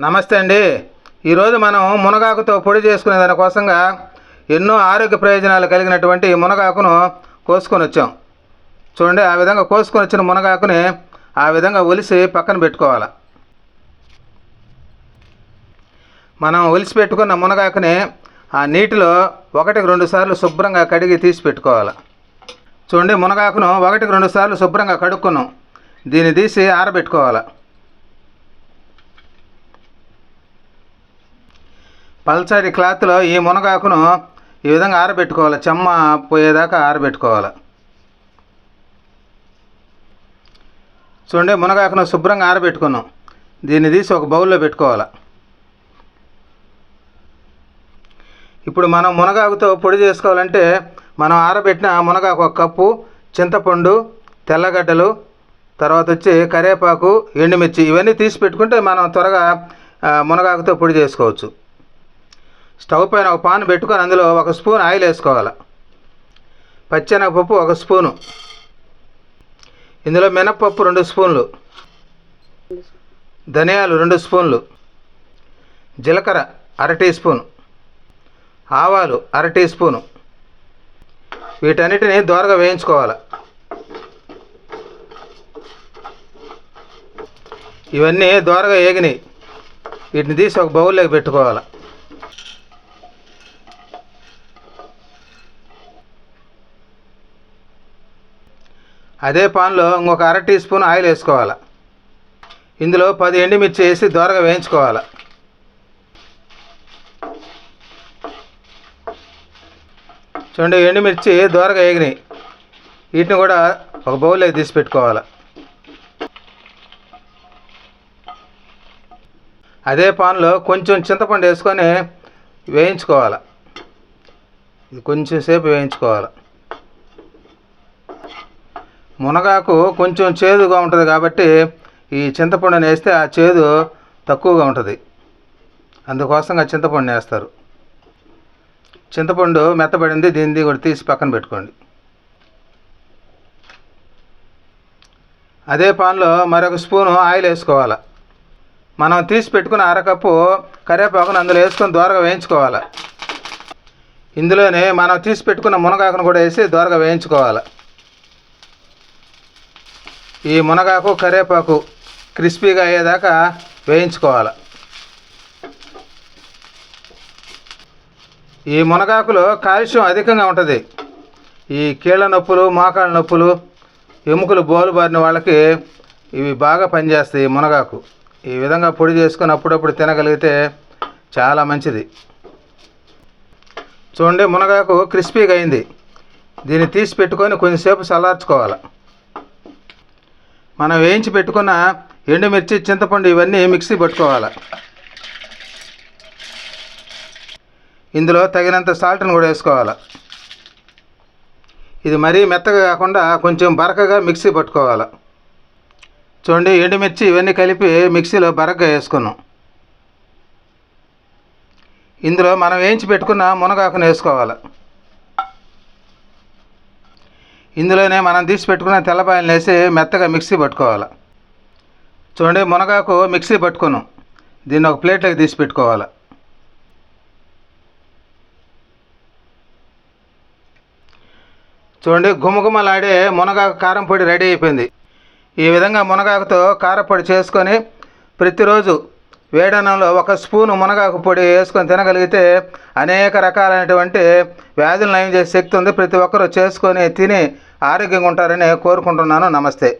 నమస్తే అండి. ఈరోజు మనం మునగాకుతో పొడి చేసుకునే దానికోసంగా ఎన్నో ఆరోగ్య ప్రయోజనాలు కలిగినటువంటి మునగాకును కోసుకొని వచ్చాం. చూడండి ఆ విధంగా కోసుకొని వచ్చిన మునగాకుని ఆ విధంగా ఒలిసి పక్కన పెట్టుకోవాలి. మనం ఒలిసి పెట్టుకున్న మునగాకుని ఆ నీటిలో ఒకటికి రెండు సార్లు శుభ్రంగా కడిగి తీసి పెట్టుకోవాలి. చూడండి మునగాకును ఒకటికి రెండు సార్లు శుభ్రంగా కడుక్కున్నాం. దీన్ని తీసి ఆరబెట్టుకోవాలి. పల్చడి క్లాత్లో ఈ మునగాకును ఈ విధంగా ఆరబెట్టుకోవాలి. చెమ్మ పోయేదాకా ఆరబెట్టుకోవాలి. చూడండి మునగాకును శుభ్రంగా ఆరబెట్టుకున్నాం. దీన్ని తీసి ఒక బౌల్లో పెట్టుకోవాలి. ఇప్పుడు మనం మునగాకుతో పొడి చేసుకోవాలంటే మనం ఆరబెట్టిన మునగాకు ఒక కప్పు చింతపండు తెల్లగడ్డలు తర్వాత వచ్చి కరివేపాకు ఎండుమిర్చి ఇవన్నీ తీసి పెట్టుకుంటే మనం త్వరగా మునగాకుతో పొడి చేసుకోవచ్చు. స్టవ్ పైన ఒక పాన్ పెట్టుకొని అందులో ఒక స్పూన్ ఆయిల్ వేసుకోవాలి. పచ్చెనగపప్పు ఒక స్పూను. ఇందులో మినప్పప్పు రెండు స్పూన్లు. ధనియాలు రెండు స్పూన్లు. జీలకర్ర అర టీ స్పూన్. ఆవాలు అర టీ స్పూను. వీటన్నిటిని దోరగా వేయించుకోవాలి. ఇవన్నీ దోరగా ఏగినాయి. వీటిని తీసి ఒక బౌల్లోకి పెట్టుకోవాలి. అదే పాన్లో ఇంకొక అర టీ స్పూన్ ఆయిల్ వేసుకోవాలి. ఇందులో పది ఎండుమిర్చి వేసి దోరగా వేయించుకోవాలి. చూడండి ఎండుమిర్చి దోరగా వేగినాయి. వీటిని కూడా ఒక బౌల్లో తీసి పెట్టుకోవాలి. అదే పాన్లో కొంచెం చింతపండు వేసుకొని వేయించుకోవాలి. ఇది కొంచెం సేపు వేయించుకోవాలి. మునగాకు కొంచెం చేదుగా ఉంటుంది కాబట్టి ఈ చింతపండుని వేస్తే ఆ చేదు తక్కువగా ఉంటుంది. అందుకోసంగా చింతపండు వేస్తారు. చింతపండు మెత్తబడింది దీన్ని కూడా తీసి పక్కన పెట్టుకోండి. అదే పాన్లో మరొక స్పూను ఆయిల్ వేసుకోవాలి. మనం తీసి పెట్టుకున్న అరకప్పు కరివేపాకును అందులో వేసుకొని దోరగా వేయించుకోవాలి. ఇందులోనే మనం తీసి పెట్టుకున్న మునగాకును కూడా వేసి దోరగా వేయించుకోవాలి. ఈ మునగాకు కరివేపాకు క్రిస్పీగా అయ్యేదాకా వేయించుకోవాలి. ఈ మునగాకులో కాల్షియం అధికంగా ఉంటుంది. ఈ కీళ్ళ నొప్పులు మోకాళ్ళ నొప్పులు ఎముకలు బోలు బారిన వాళ్ళకి ఇవి బాగా పనిచేస్తాయి ఈ మునగాకు. ఈ విధంగా పొడి చేసుకొని అప్పుడప్పుడు తినగలిగితే చాలా మంచిది. చూడండి మునగాకు క్రిస్పీగా అయింది. దీన్ని తీసి పెట్టుకొని కొంచెంసేపు చల్లార్చుకోవాలి. మనం వేయించి పెట్టుకున్న ఎండుమిర్చి చింతపండు ఇవన్నీ మిక్సీ పట్టుకోవాలి. ఇందులో తగినంత సాల్ట్ని కూడా వేసుకోవాలి. ఇది మరీ మెత్తగా కాకుండా కొంచెం బరకగా మిక్సీ పట్టుకోవాలి. చూడండి ఎండుమిర్చి ఇవన్నీ కలిపి మిక్సీలో బరకగా వేసుకున్నాం. ఇందులో మనం వేయించి పెట్టుకున్న మునగాకును వేసుకోవాలి. ఇందులోనే మనం తీసి పెట్టుకున్న తెల్లపాయలను వేసి మెత్తగా మిక్సీ పట్టుకోవాలి. చూడండి మునగాకు మిక్సీ పట్టుకున్నాం. దీన్ని ఒక ప్లేట్లోకి తీసి పెట్టుకోవాలి. చూడండి గుమగుమలాడే మునగాకు కారం పొడి రెడీ అయిపోయింది. ఈ విధంగా మునగాకుతో కారపొడి చేసుకొని ప్రతిరోజు వేడనంలో ఒక స్పూను మునగాకు పొడి వేసుకొని తినగలిగితే అనేక రకాలైనటువంటి వ్యాధులు నయం చేసే శక్తి ఉంది. ప్రతి ఒక్కరూ చేసుకొని తిని ఆరోగ్యంగా ఉంటారని కోరుకుంటున్నాను. నమస్తే.